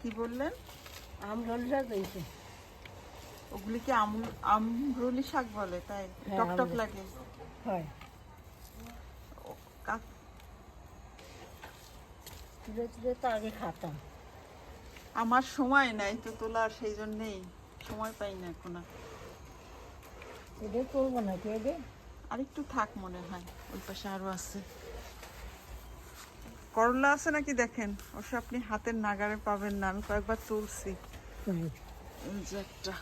কি বললেন? আমরলি শাক হয়েছে। ওগুলি কি আমুল আমরুলি শাক বলে তাই? হ্যাঁ, টক টক আমরুলি। লাগে। হয়। তুলে তুলে তো আগে খাতাম। আমার সময় নাই তো তোলার সেই জন্যেই সময় পাই না এখন আর। এটা করব না আর একটু থাক মনে হয় ওই পাশে আরও আছে। করলা আছে নাকি দেখেন? অবশ্য আপনি হাতের নাগারে পাবেন না আমি কয়েকবার তুলছি। একটা।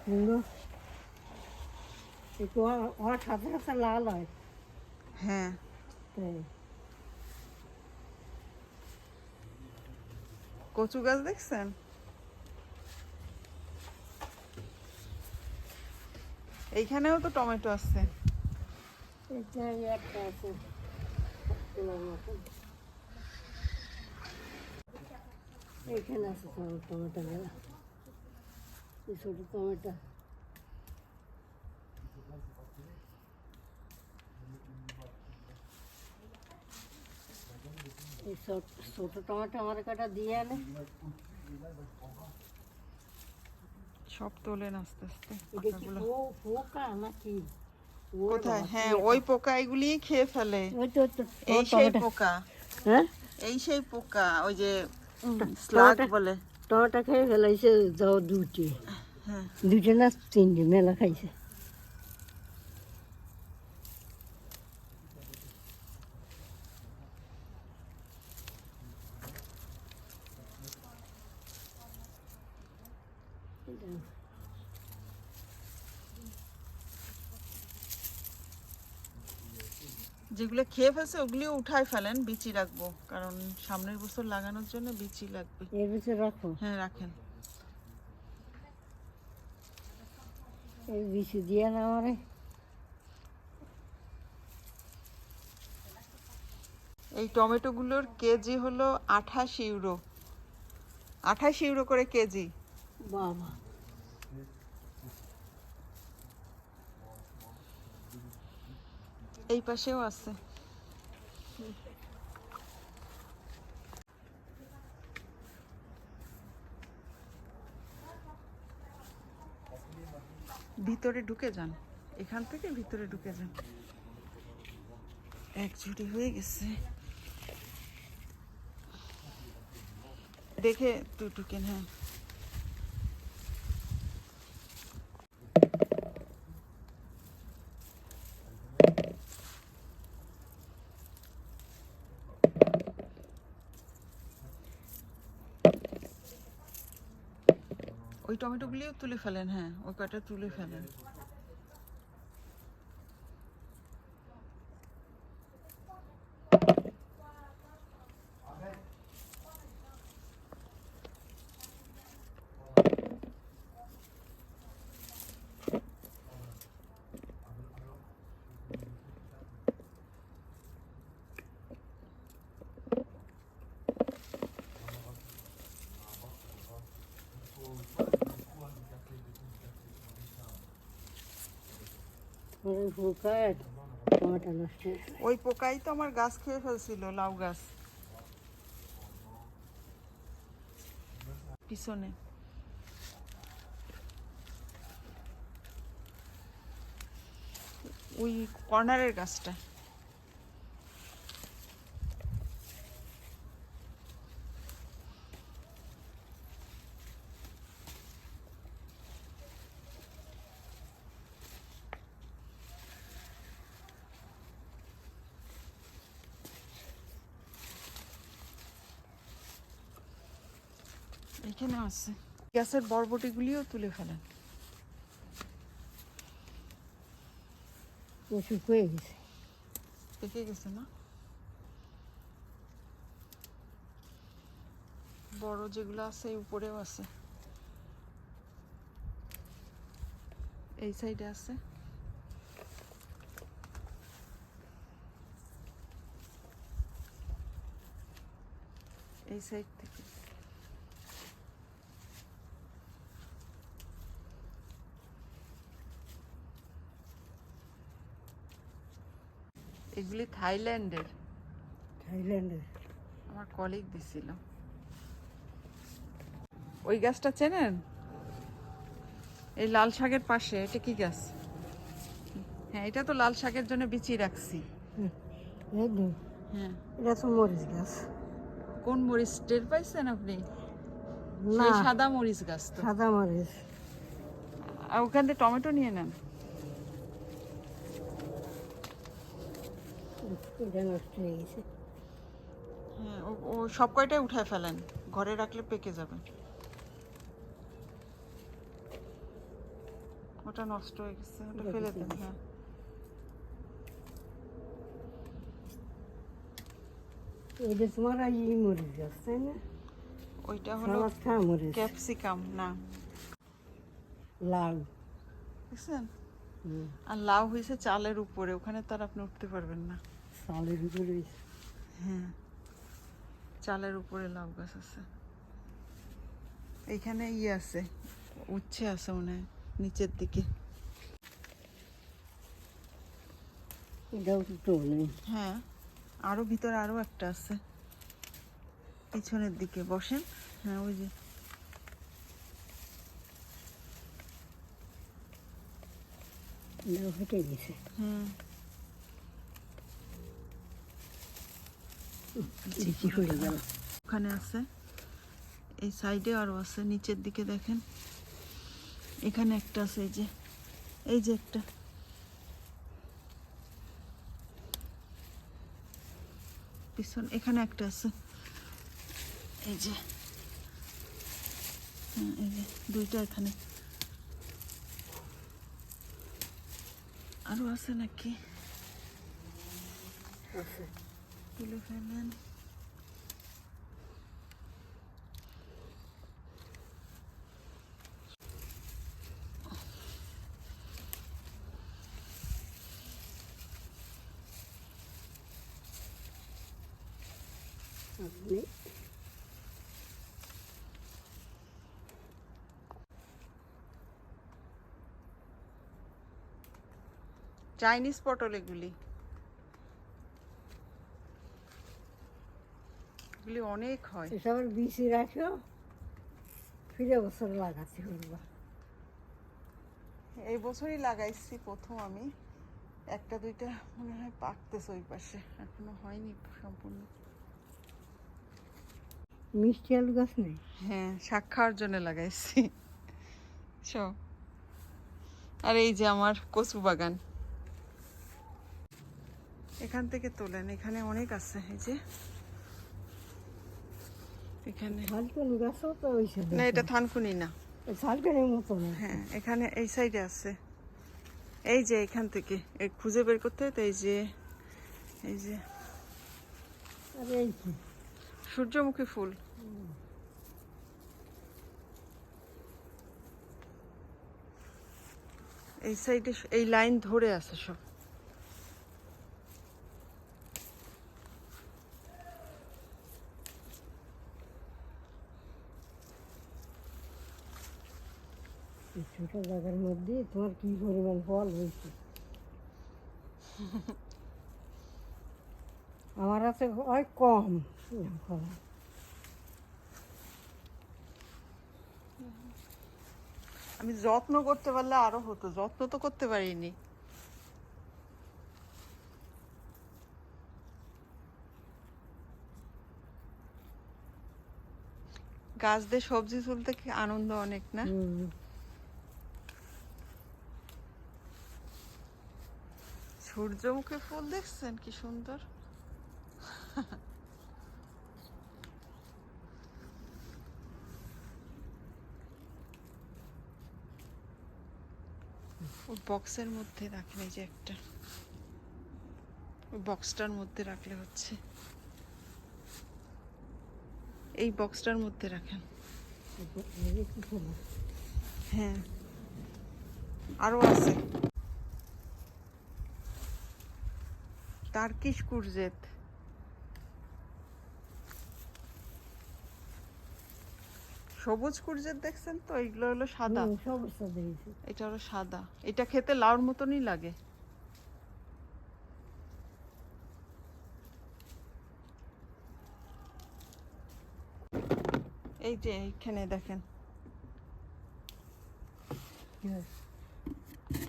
কুমড়ো একটু ওর সাথে সাথে লাল হয়। হ্যাঁ। তাই। কচু গাছ দেখছেন? এইখানেও তো টমেটো আছে। এইখানে আছে টমেটো এই ছোটো টমেটো। এই ছোটো টমেটো আমার কাটা দিয়ে আনে। সব তোলেন আস্তে আস্তে এটা কি পাতাগুলো। পো- পোকা নাকি? ও কোথায়? বাবা, হ্যাঁ কি ওই পোকা এগুলি খেয়ে ফেলে। ওই তো ওই তো এই তোমার সেই টমেটো। পোকা। হ্যাঁ? এই সেই পোকা ওই যে স্লাগ টমেটো- বলে। টমেটো খেয়ে ফেলাইছে যাও দুটি হ্যাঁ। দুটো না তিনটে মেলা খাইছে। যেগুলো খেয়ে ফেলছে ওগুলিও উঠাই ফেলেন বিচি রাখব। কারণ সামনের বছর লাগানোর জন্য বিচি লাগবে। এর ভিতরে রাখো। হ্যাঁ রাখেন। এই বিছু দিয়ে না আমারে। এই টমেটোগুলোর কেজি হলো আঠাশ ইউরো। আঠাশ ইউরো করে কেজি। বাবা। এই পাশেও আছে। ভিতরে ঢুকে যান। এখান থেকে ভিতরে ঢুকে যান। এক ঝুড়ি হয়ে গেছে। দেখে তুই ঢুকেন হ্যাঁ। ওই টমেটোগুলিও তুলে ফেলেন হ্যাঁ ওই কয়টা তুলে ফেলেন ওই ওই পোকাই তো আমার গাছ খেয়ে ফেলছিল লাউ গাছ। পিছনে। ওই কর্নারের গাছটা। এখানে আছে। গ্যাসের বরবটিগুলিও তুলে ফেলেন। ও শুকিয়ে গেছে। পেকে গেছে না? বড় যেগুলো আছে উপরেও আছে। এই সাইডে আছে। এই সাইড থেকে। এগুলি থাইল্যান্ডের থাইল্যান্ডের আমার কলিগ দিছিল। ওই গাছটা চেনেন? এই লাল শাকের পাশে এটা কি গাছ? হ্যাঁ এটা তো লাল শাকের জন্য বিচি রাখছি। হ্যাঁ। এটা তো মরিচ গাছ। কোন মরিচ টের পাইছেন আপনি? সাদা মরিচ গাছ তো। সাদা মরিচ। আর ওখান থেকে টমেটো নিয়ে নেন। এটা নষ্ট হয়ে গেছে। হ্যাঁ ও- সব কয়টাই উঠায় ফেলেন? ঘরে রাখলে পেকে যাবে। ওটা নষ্ট হয়ে গেছে ওটা ফেলে দেন হ্যাঁ। এটা তোমার এই মরিচ গাছ তাই না? ওইটা হলো ক্যাপসিকাম না। বুঝছেন? আর লাউ হয়েছে চালের উপরে ওখানে তার আপনি উঠতে পারবেন না। চালের উপরে হ্যাঁ। চালের উপরে লাউ গাছ আছে। এইখানে ইয়ে আছে উচ্ছে আছে মনে হয় নিচের দিকে। হ্যাঁ আরও ভিতরে আরও একটা আছে। পিছনের দিকে বসেন। হ্যাঁ ওই যে। গেছে। হুম। লিচি হয়ে গেল ওখানে আছে। এই সাইডে আরও আছে নিচের দিকে দেখেন। এখানে একটা আছে এই যে এই যে একটা। পিছন এখানে একটা আছে। এই যে হ্যাঁ, এই যে দুইটা এখানে। আরও আছে নাকি? আছে। তুলে ফেলেন আপনি চাইনিজ পটল এগুলি এগুলি অনেক হয়। এসবের বিচি রাখো। ফিরে বছর লাগাতে করবা এই বছরই লাগাইছি প্রথম আমি। একটা দুইটা মনে হয় পাকতেছে ওই পাশে। এখনও হয়নি সম্পূর্ণ। মিষ্টি আলু গাছ নেই? হ্যাঁ শাক খাওয়ার জন্য লাগাইছি। সব। আর এই যে আমার কচু বাগান। এখান থেকে তোলেন। এখানে অনেক আছে এই যে। এখানে। না এটা থানকুনি না। হ্যাঁ এখানে এই সাইডে আছে। এই যে এখান থেকে এই খুঁজে বের করতে তো এই যে এই যে। আর এই সূর্যমুখী ফুল। এই সাইডে এই লাইন ধরে আছে সব এই ছোট জায়গার মধ্যে তোমার কি পরিমাণ ফল হয়েছে? আমার আছে হয় কম। আমি যত্ন করতে পারলে আরও হতো যত্ন তো করতে পারিনি। গাছ দিয়ে সবজি তুলতে কি আনন্দ অনেক না? সূর্যমুখী ফুল দেখছেন? কি সুন্দর। ওই বক্সের মধ্যে এই যে একটা। ওই বক্সটার মধ্যে রাখলে হচ্ছে। এই বক্সটার মধ্যে রাখেন? হ্যাঁ। আরও আছে। Turkish courgette. সবুজ কুরজেত দেখছেন তো? এগুলো হলো সাদা। এটা হলো সাদা। এটা খেতে লাউর মতনই লাগে। এই যে এইখানে দেখেন।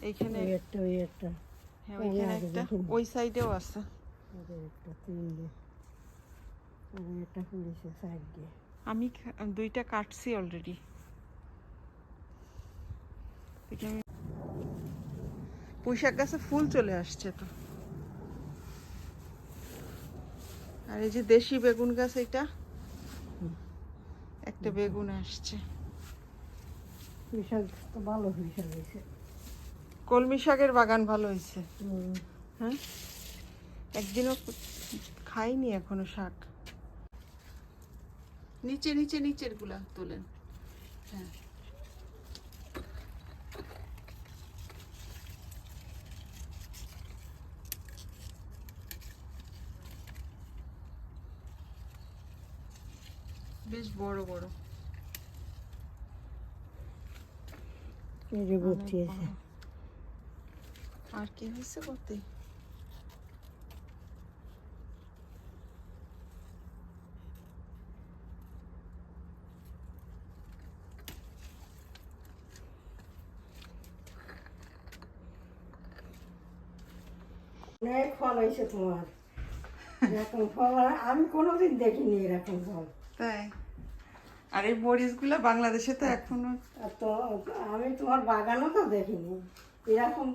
এইখানে একটা ওই একটা। হ্যাঁ ওই ওইখানে একটা ওই সাইডেও আছে। একটা তিনটে। আর একটা পুলিশে সাইড দিয়ে। আমি দুইটা কাটছি অলরেডি পুঁইশাক গাছে ফুল চলে আসছে তো। আর এই যে দেশি বেগুন গাছ এটা একটা বেগুন আসছে। পুঁইশাক তো ভালো পুঁইশাক হয়েছে। কলমি শাকের বাগান ভালো হয়েছে। হ্যাঁ? একদিনও খাইনি এখনও শাক। নিচে নিচে নিচেরগুলা তোলেন। হ্যাঁ। বেশ বড় বড়। এই যে ভর্তি আছে বড়। আর কি হয়েছে করতে অনেক ফল হয়েছে তোমার। এরকম ফল আমি কোনোদিন দেখিনি এরকম ফল। তাই? আর এই মরিচগুলো বাংলাদেশে তো এখনও তো আমি তোমার বাগানও তো দেখিনি। এরকম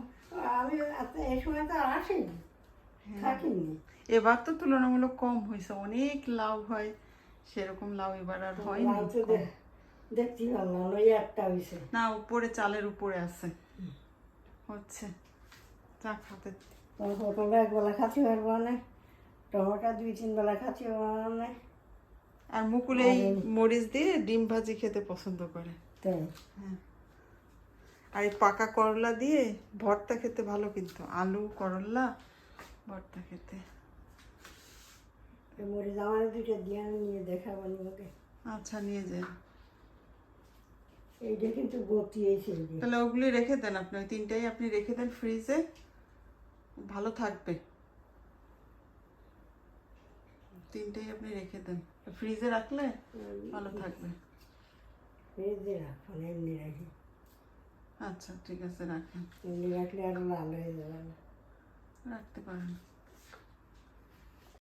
আমি এই সময় তো আর আসিনি থাকিনি। এবার তো তুলনামূলক কম হয়েছে অনেক লাউ হয় সেরকম লাউ এবার আর হয়নি লাউ তো দে- দেখতে না, ওই একটা হয়েছে। না উপরে চালের উপরে আছে। হচ্ছে চা খাতে। তোমার পটলটা এক বেলা খাতে পারব না টমেটো দুই তিন বেলা খাতে পারব না আর মুকুল এই মরিচ দিয়ে ডিম ভাজি খেতে পছন্দ করে। তাই? হ্যাঁ। আর এই পাকা করলা দিয়ে ভর্তা খেতে ভালো কিন্তু। আলু করলা ভর্তা খেতে। মরিচ আমার দুটো দিয়ে নিয়ে দেখাবো ওকে আচ্ছা নিয়ে যান এইটা কিন্তু গতি এসে এই যে। তাহলে ওগুলি রেখে দেন আপনি ওই তিনটাই আপনি রেখে দেন ফ্রিজে ভালো থাকবে। তিনটাই আপনি রেখে দেন। ফ্রিজে রাখলে ভালো থাকবে। ফ্রিজে রাখো এমনি রাখি। আচ্ছা ঠিক আছে রাখেন এমনি রাখলে আরও লাল হয়ে যাবে। রাখতে পারেন